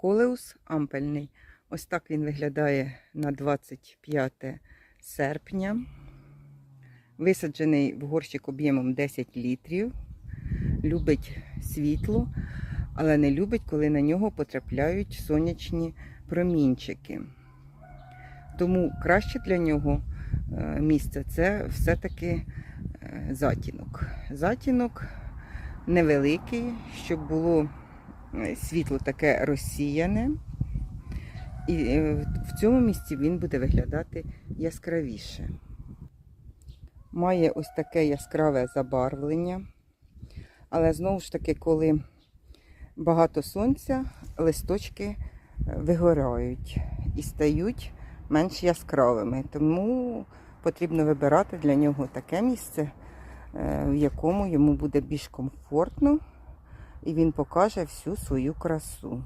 колеус ампельний. Ось так він виглядає на 25 серпня. Висаджений в горщик об'ємом 10 літрів. Любить світло, але не любить, коли на нього потрапляють сонячні промінчики. Тому краще для нього е, місце це все-таки е, затінок. Затінок невеликий, щоб було світло таке розсіяне. І е, в цьому місці він буде виглядати яскравіше. Має ось таке яскраве забарвлення. Але знову ж таки, коли багато сонця, листочки е, вигорають і стають менш яскравими. Тому потрібно вибирати для нього таке місце, е, в якому йому буде більш комфортно, і він покаже всю свою красу.